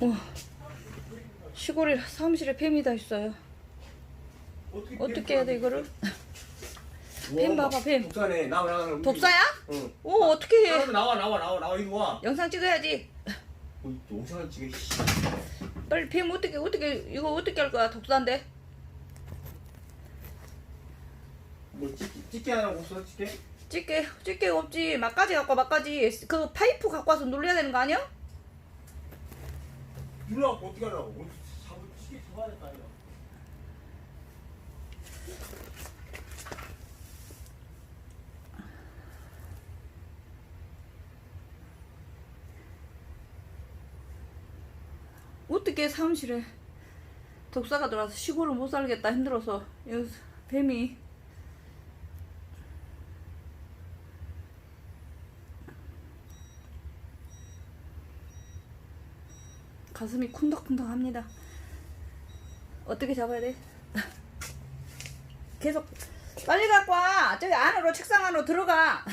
와, 시골에 사무실에 뱀이 다 있어요. 어떻게 해야 돼 이거를? 뱀 봐봐, 뱀. 독사네 나와 나와 나와. 독사야? 응 오 어떻게 해? 나와 나와 나와 나와 이리 와 영상 찍어야지. 어, 영상을 찍어 씨. 빨리 뱀 어떻게 어떻게 이거 어떻게 할 거야 독사인데? 뭐 찍기 찍기 하라고 없어 찍게 찍게 찍게 없지. 막까지 갖고 와, 막까지 그 파이프 갖고 와서 눌러야 되는 거 아니야? 눌러갖고 어떻게 하라고? 어디 잡을 찍게 잡아야 될거 아니야 어떻게 사무실에 독사가 들어와서 시골을 못 살겠다 힘들어서 여기서 뱀이 가슴이 쿵덕쿵덕합니다. 어떻게 잡아야 돼? 계속 빨리 갖고 와. 저기 안으로 책상 안으로 들어가.